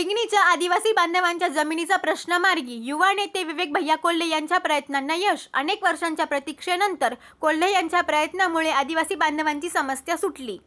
हिंगणीच्या आदिवासी बांधवांच्या जमिनीचा प्रश्न मार्गी युवा नेते विवेक भैया कोल्हे यांच्या प्रयत्नांना यश. अनेक वर्षांच्या प्रतीक्षेनंतर कोल्हे यांच्या प्रयत्नामुळे आदिवासी बांधवांची समस्या सुटली.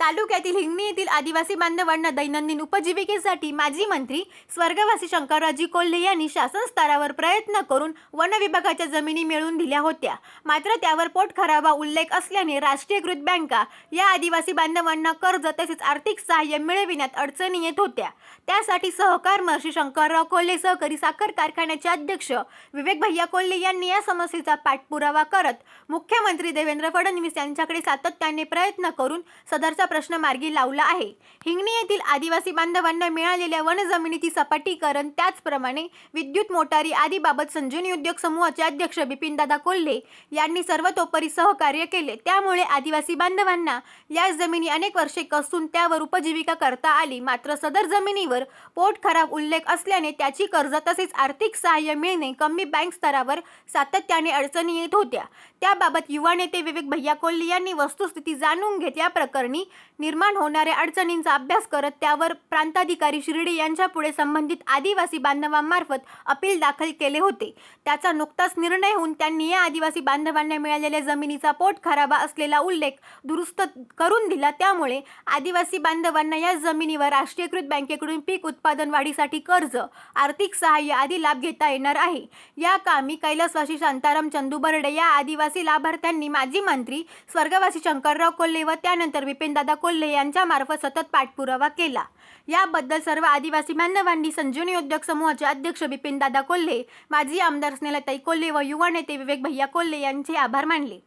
तालुक्यातील हिंगणी येथील आदिवासी बांधवांना दैनंदिन उपजीविकेसाठी माजी मंत्री स्वर्गवासी शंकरराजी कोल्हे यांनी शासन स्तरावर प्रयत्न करून वन विभागाच्या जमिनी मिळवून दिल्या होत्या. मात्र त्यावर पोटखराबा उल्लेख असल्याने राष्ट्रीयकृत बँका या आदिवासी बांधवांना कर्ज तसेच आर्थिक सहाय्य मिळविण्यात अडचणी येत होत्या. त्यासाठी सहकार महर्षी शंकरराव कोल्हे सहकारी साखर कारखान्याचे अध्यक्ष विवेक भैया कोल्हे यांनी या समस्येचा पाठपुरावा करत मुख्यमंत्री देवेंद्र फडणवीस यांच्याकडे सातत्याने प्रयत्न करून सदरचा प्रश्न मार्गी लावला आहे. हिंगणी येथील आदिवासी बांधवांना मिळालेल्या वन जमिनीची सपाटीकरण त्याचप्रमाणे विद्युत मोटारी आदीबाबत संजीवनी उद्योग समूहाचे अध्यक्ष बिपिनदादा कोल्हे यांनी सर्वतोपरी सहकार्य केले. त्यामुळे आदिवासी बांधवांना या जमिनी अनेक वर्षे कसून त्यावर उपजीविका करता आली. मात्र सदर जमिनीवर पोट खराब उल्लेख असल्याने त्याची कर्ज तसेच आर्थिक सहाय्य मिळणे कमी बँक स्तरावर सातत्याने अडचणी येत होत्या. त्याबाबत युवा नेते विवेक भैया कोल्हे यांनी वस्तुस्थिती जाणून घेत या प्रकरणी निर्माण होणाऱ्या अडचणींचा अभ्यास करत त्यावर प्रांताधिकारी शिर्डी यांच्यापुढे संबंधित आदिवासी बांधवांमार्फत अपील दाखल केले होते. त्याचा नुकताच निर्णय होऊन त्यांनी या आदिवासी बांधवांना मिळालेल्या जमिनीचा पोट खराबा असलेला उल्लेख दुरुस्त करून दिला. त्यामुळे आदिवासी बांधवांना या जमिनीवर राष्ट्रीयकृत बँकेकडून पीक उत्पादन वाढीसाठी कर्ज आर्थिक सहाय्य आदी लाभ घेता येणार आहे. या कामी कैलासवासी शांताराम चंदू बर्डे या आदिवासी लाभार्थ्यांनी माजी मंत्री स्वर्गवासी शंकरराव कोल्हे व त्यानंतर विपिनदादा दादा कोल्हे यांच्या मार्फत सतत पाठपुरावा केला. याबद्दल सर्व आदिवासी मान्यवांनी संजीवनी उद्योग समूहाचे अध्यक्ष बिपिन दादा कोल्हे माजी आमदार स्नेहलताई कोल्हे व युवा नेते विवेक भैया कोल्हे यांचे आभार मानले.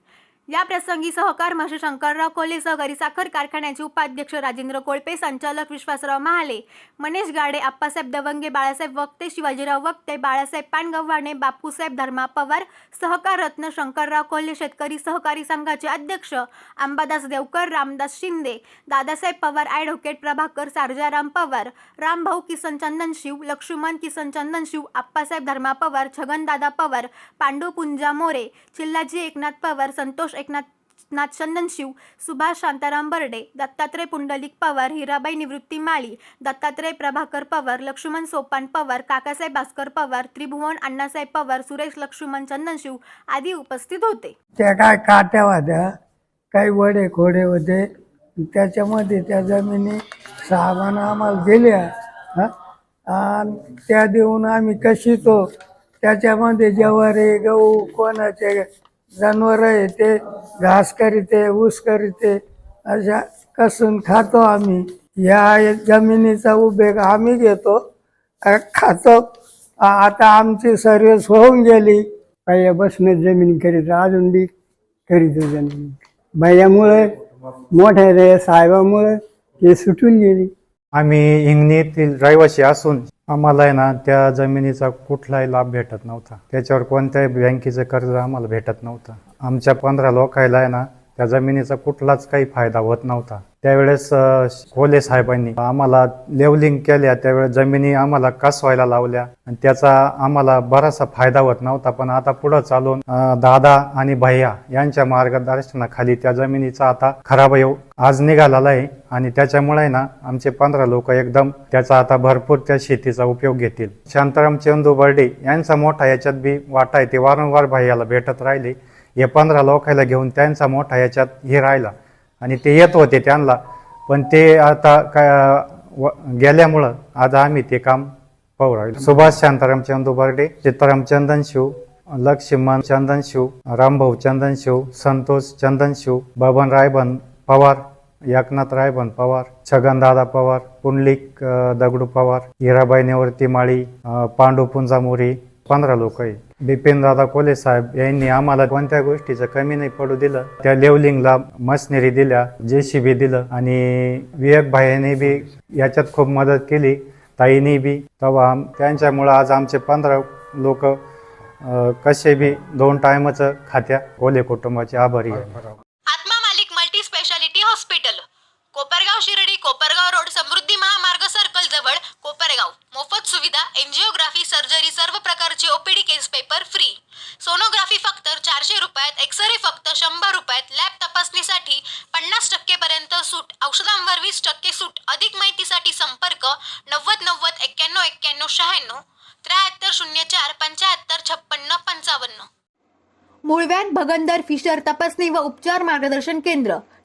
या प्रसंगी सहकार महर्षी शंकरराव कोल्हे सहकारी साखर कारखान्याचे उपाध्यक्ष राजेंद्र कोळपे संचालक विश्वासराव महाले मनेश गाडे आप्पासाहेब दवंगे बाळासाहेब वक्ते शिवाजीराव वक्ते बाळासाहेब पानगव्हाणे बापूसाहेब धर्मा पवार सहकार रत्न शंकरराव कोल्हे शेतकरी सहकारी संघाचे अध्यक्ष अंबादास देवकर रामदास शिंदे दादासाहेब पवार ॲडव्होकेट प्रभाकर सारजाराम पवार रामभाऊ किसन चंदन शिव लक्ष्मण किसन चंदन शिव आप्पासाहेब धर्मा पवार छगनदादा पवार पांडू पुंजा मोरे चिल्लाजी एकनाथ पवार संतोष एकनाथ नाथ चंदनशिव सुभाष शांताराम बर्डे दत्तात्रय पुंडलिक पवार हिराबाई निवृत्ती माळी दत्तात्रय प्रभाकर पवार लक्ष्मण सोपान पवार काकासाहेब भास्कर पवार त्रिभुवन अण्णासाहेब पवार सुरेश लक्ष्मण चंदनशिव आदी उपस्थित होते. त्या काय काट्या होत्या काही वडे खोडे होते. त्याच्यामध्ये त्या जमिनी सामान आम्हाला दिल्या आणि त्या देऊन आम्ही कशी तो त्याच्यामध्ये ज्वारी गहू कोणाचे जनावरं येते घास करीते ऊस करीते अशा कसून खातो आम्ही. या जमिनीचा उभेग आम्ही घेतो खातो. आता आमची सर्विस होऊन गेली. पहिल्यापासून जमीन करीत अजून बी करीत जमीन. भैयामुळे मोठ्या रे साहेबामुळे ते सुटून गेली. आम्ही इंगणीतील रहिवासी असून आम्हाला आहे ना त्या जमिनीचा कुठलाही लाभ भेटत नव्हता. त्याच्यावर कोणत्याही बँकेचं कर्ज आम्हाला भेटत नव्हतं. आमच्या पंधरा लोकायला आहे ना त्या जमिनीचा कुठलाच काही फायदा होत नव्हता. त्यावेळेस खोले साहेबांनी आम्हाला लेवलिंग केल्या. त्यावेळेस जमिनी आम्हाला कसवायला लावल्या. आणि त्याचा आम्हाला बराचसा फायदा होत नव्हता. पण आता पुढं चालून दादा आणि भैया यांच्या मार्गदर्शनाखाली त्या जमिनीचा आता खराब येऊ आज निघालेला आहे. आणि त्याच्यामुळे ना आमचे पंधरा लोक एकदम त्याचा आता भरपूर त्या शेतीचा उपयोग घेतील. शांताराम चंदू बर्डे यांचा मोठा याच्यात बी वाटा आहे. ते वारंवार भैयाला भेटत राहिले. हे पंधरा लोकायला घेऊन त्यांचा मोठा याच्यात हे राहिला. आणि ते येत होते त्यांना. पण ते आता काय व- गेल्यामुळं आज आम्ही ते काम पाहू राहिलो. सुभाष शांताराम चंदू बर्डे चित्ताराम चंदन शिव लक्ष्मण चंदन शिव रामभाऊ चंदन शिव संतोष चंदन शिव बबन रायबन पवार एकनाथ रायबन पवार छगनदादा पवार पुंडलिक दगडू पवार हिराबाई निवृत्ती माळी पांडू पुंजा पंधरा लोक आहे. बिपिन दादा कोले साहेब यांनी आम्हाला कोणत्या गोष्टीचं कमी नाही पडू दिलं त्या लेवलिंगला मशनरी दिल्या जेसीबी दिलं आणि विवेक भाईने बी याच्यात खूप मदत केली ताईने बी. तेव्हा त्यांच्यामुळं आज आमचे पंधरा लोक कसे बी दोन टायमाचं खात्या कोले कुटुंबाचे आभारी आहे आत्मा मालिक मल्टी स्पेशालिटी हॉस्पिटल कोपरगाव शिर तपासणीसाठी पन्नास टक्के पर्यंत सूट औषधांवर वीस टक्के सूट. अधिक माहितीसाठी संपर्क नव्वद नव्वद एक्क्याण्णव एक्क्याण्णव शहाण्णव त्र्याहत्तर शून्य चार पंच्याहत्तर छप्पन्न पंचावन्न. मुळव्यान भगंदर फिशर तपासणी व उपचार मार्गदर्शन केंद्र.